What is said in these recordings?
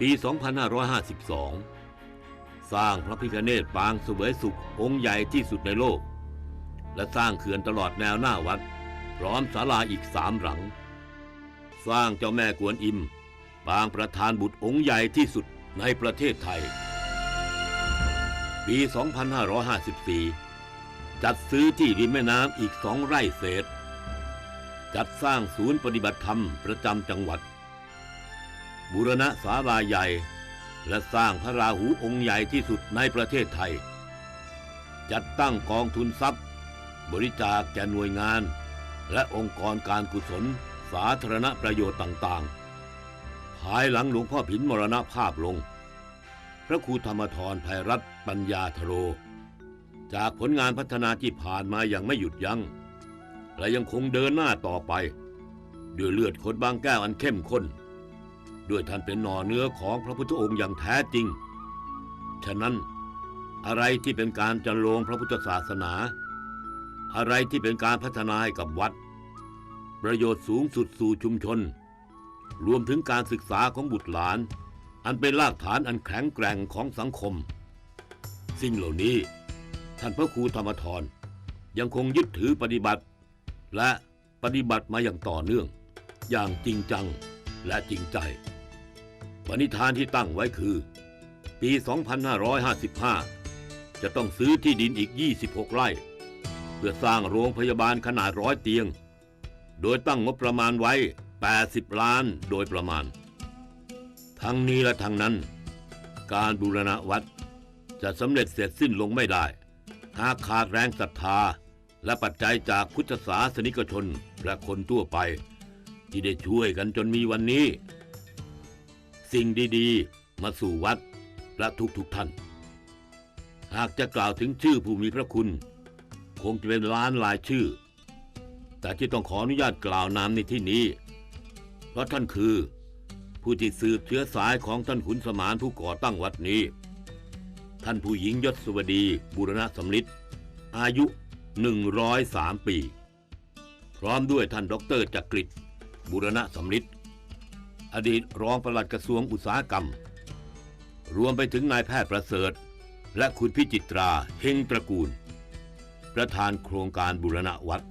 ปี 2552 สร้างพระพิฆเนศปางเสวยสุของค์ใหญ่ที่สุดในโลก และสร้างเขื่อนตลอดแนวหน้าวัด พร้อมศาลาอีกสามหลัง สร้างเจ้าแม่กวนอิม ปางประธานบุตรองค์ใหญ่ที่สุดในประเทศไทย ปี 2554 จัดซื้อที่ริมแม่น้ำอีกสองไร่เศษ จัดสร้างศูนย์ปฏิบัติธรรมประจำจังหวัด บูรณะศาลาใหญ่ และสร้างพระราหูองค์ใหญ่ที่สุดในประเทศไทย จัดตั้งกองทุนทรัพย์ บริจาคแก่หน่วยงาน และองค์กรการกุศล สาธารณประโยชน์ต่างๆ ภายหลังหลวงพ่อผินมรณภาพลง พระครูธรรมทรภัยรัตน์ปัญญาธโร จากผลงานพัฒนาที่ผ่านมาอย่างไม่หยุดยัง้งและยังคงเดินหน้าต่อไป ด้วยเลือดคนบางแก้วอันเข้มข้น ด้วยท่านเป็นหน่อเนื้อของพระพุทธองค์อย่างแท้จริง ฉะนั้นอะไรที่เป็นการจันโลงพระพุทธศาสนา อะไรที่เป็นการพัฒนาให้กับวัด ประโยชน์สูงสุดสู่ชุมชน รวมถึงการศึกษาของบุตรหลาน อันเป็นรากฐานอันแข็งแกร่งของสังคม สิ่งเหล่านี้ ท่านพระครูธรรมทรยังคงยึดถือปฏิบัติ และปฏิบัติมาอย่างต่อเนื่อง อย่างจริงจังและจริงใจ ปณิธานที่ตั้งไว้คือ ปี 2555 จะต้องซื้อที่ดินอีก 26 ไร่ เพื่อสร้างโรงพยาบาลขนาดร้อยเตียง โดยตั้งงบประมาณไว้ 80 ล้านโดยประมาณ ทั้งนี้และทั้งนั้น การบูรณะวัดจะสำเร็จเสร็จสิ้นลงไม่ได้ หากขาดแรงศรัทธา และปัจจัยจากพุทธศาสนิกชนและคนทั่วไป ที่ได้ช่วยกันจนมีวันนี้ สิ่งดีๆ มาสู่วัดและทุกๆทท่าน หากจะกล่าวถึงชื่อผู้มีพระคุณ คงจะเป็นล้านหลายชื่อ แต่ที่ต้องขออนุญาตกล่าวนามในที่นี้ เพราะท่านคือ ผู้ที่สืบเชื้อสายของท่านขุนสมานผู้ก่อตั้งวัดนี้ ท่านผู้หญิงยศสวดีบุรณะสำลิดอายุ 103 ปี พร้อมด้วยท่านดรจักริดบุรณะสำลิด อดีตรองปลัดกระทรวงอุตสาหกรรม รวมไปถึงนายแพทย์ประเสริฐ และคุณพิจิตราเฮงตระกูล ประธานโครงการบุรณะวัด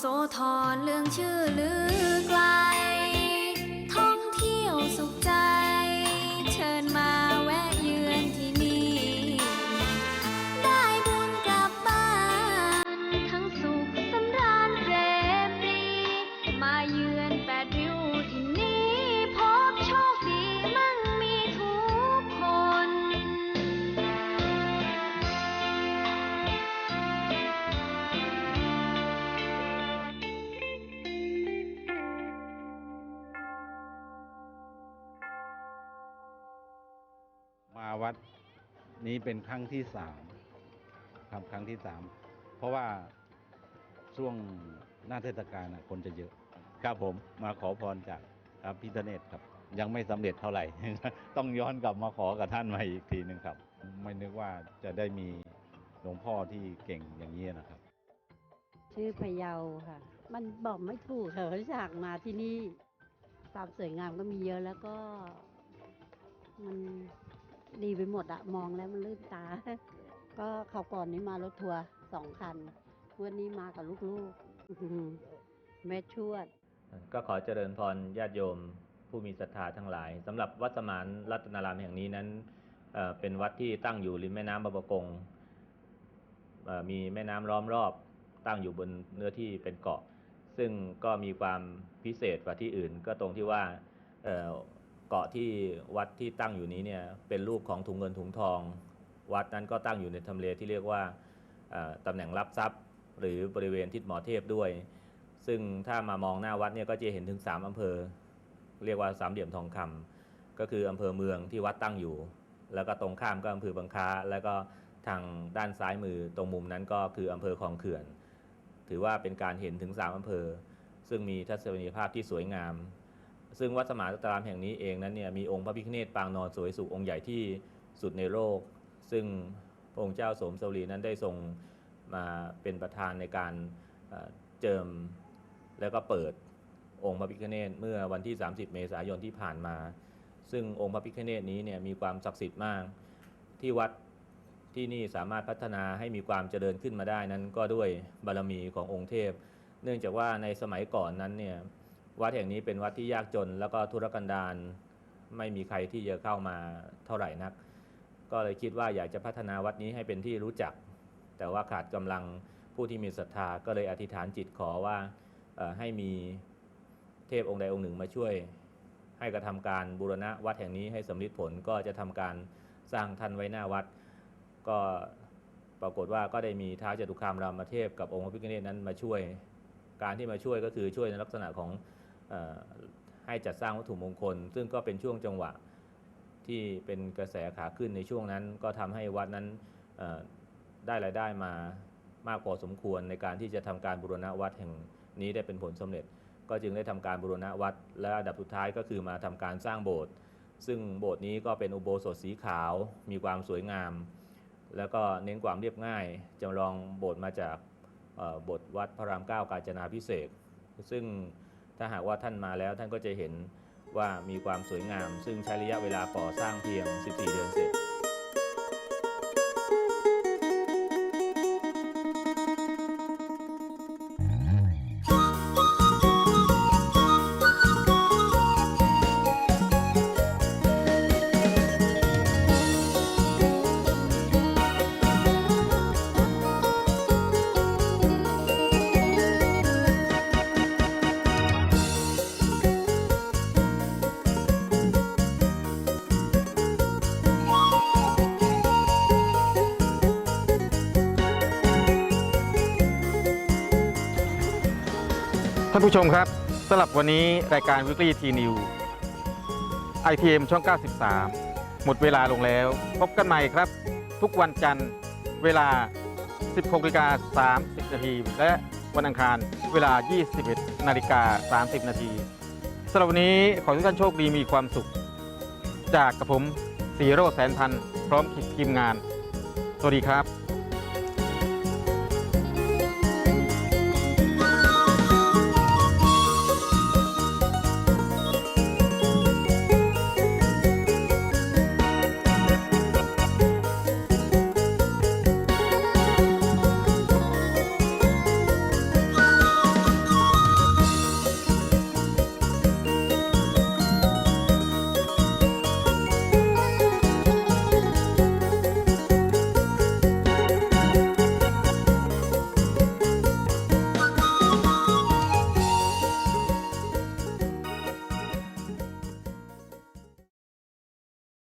โซทอนเรื่องชื่อลือ นี้เป็นครั้งที่สามครับครั้งที่สามเพราะว่าช่วงหน้าเทศกาลน่ะคนจะเยอะ ครับผมมาขอพรจากพระพิฆเนศครับ ยังไม่สำเร็จเท่าไหร่ ต้องย้อนกลับมาขอกับท่านม่อีกทีหนึ่งครับ ไม่นึกว่าจะได้มีหลวงพ่อที่เก่งอย่างนี้นะครับ ชื่อพะเยาค่ะ มันบอกไม่ถูกค่ะเขาอยากมาที่นี่ ความสวยงามก็มีเยอะแล้วก็ มัน ดีไปหมดอะมองแล้วมันลื่นตา ก็เขาวก่อนนี้มารถทัวร์สองคัน วันนี้มากับลูกๆแม่ชวด ก็ขอเจริญพรญาติโยมผู้มีศรัทธาทั้งหลายสำหรับวัดสมานรัตนารามแห่งนี้นั้นเเป็นวัดที่ตั้งอยู่ริมแม่น้ำบางประกงมีแม่น้ำล้อมรอบตั้งอยู่บนเนื้อที่เป็นเกาะ ซึ่งก็มีความพิเศษกว่าที่อื่น ก็ตรงที่ว่า เกาะที่วัดที่ตั้งอยู่นี้เนี่ยเป็นรูปของถุงเงินถุงทอง วัดนั้นก็ตั้งอยู่ในทำเลที่เรียกว่าตำแหน่งรับทรัพย์ หรือบริเวณทิศหมอเทพด้วย ซึ่งถ้ามามองหน้าวัดเนี่ยก็จะเห็นถึง 3อำเภอ เรียกว่าสามเหลี่ยมทองคำก็คืออำเภอเมืองที่วัดตั้งอยู่ แล้วก็ตรงข้ามก็อำเภอบางค้าแล้วก็ทางด้านซ้ายมือตรงมุมนั้นก็คืออำเภอคลองเขื่อน ถือว่าเป็นการเห็นถึง 3 อำเภอ ซึ่งมีทัศนียภาพที่สวยงาม ซึ่งวัดสมานตรามแห่งนี้เองนั้นเนี่ยมีองค์พระพิฆเนศปางนอนสวยสุองค์ใหญ่ที่สุดในโลก ซึ่งพระองค์เจ้าสมสวรีนั้นได้ทรงมาเป็นประธานในการเจิมแล้วก็เปิดองค์พระพิฆเนศเมื่อวันที่ 30 เมษายนที่ผ่านมา ซึ่งองค์พระพิฆเนศนี้เนี่ยมีความศักดิ์สิทธิ์มากที่วัดที่นี่สามารถพัฒนาให้มีความเจริญขึ้นมาได้นั้นก็ด้วยบารมีขององค์เทพ เนื่องจากว่าในสมัยก่อนนั้นเนี่ย วัดแห่งนี้เป็นวัดที่ยากจน แล้วก็ธุรกันดารไม่มีใครที่จะเข้ามาเท่าไหร่นัก ก็เลยคิดว่าอยากจะพัฒนาวัดนี้ให้เป็นที่รู้จัก แต่ว่าขาดกำลังผู้ที่มีศรัทธาก็เลยอธิษฐานจิตขอว่าให้มีเทพองค์ใดองค์หนึ่งมาช่วย ให้กระทำการบูรณะวัดแห่งนี้ให้สำลิดผลก็จะทำการสร้างท่านไว้หน้าวัด ก็ปรากฏว่าก็ได้มีท้าวจตุคามรามเทพกับองค์พระพิฆเนศนั้นมาช่วย การที่มาช่วยก็คือช่วยในลักษณะของ ให้จัดสร้างวัตถุมงคล ซึ่งก็เป็นช่วงจังหวะที่เป็นกระแสขาขึ้นในช่วงนั้น ก็ทำให้วัดนั้นได้รายได้มามากพอสมควรในการที่จะทำการบูรณะวัดแห่งนี้ได้เป็นผลสำเร็จ ก็จึงได้ทำการบูรณะวัด และอันดับสุดท้ายก็คือมาทำการสร้างโบสถ์ซึ่งโบสถ์นี้ก็เป็นอุโบสถสีขาวมีความสวยงาม แล้วก็เน้นความเรียบง่ายจำลองโบสถ์มาจากโบสถ์วัดพระรามเก้ากาญจนาพิเศษซึ่ง ถ้าหากว่าท่านมาแล้วท่านก็จะเห็นว่ามีความสวยงาม ซึ่งใช้ระยะเวลาก่อสร้างเพียง 14 เดือนเสร็จ ท่านผู้ชมครับสำหรับวันนี้รายการ Weekly T New ITM ช่อง 93 หมดเวลาลงแล้ว พบกันใหม่ครับ ทุกวันจันทร์เวลา 16นาฬิกา30 นาที และวันอังคารเวลา 21นาฬิกา30 นาทีสำหรับวันนี้ขอให้ทุกท่านโชคดีมีความสุข จากกระผมสีโรจน์แสนพันธ์พร้อมทีมงาน สวัสดีครับ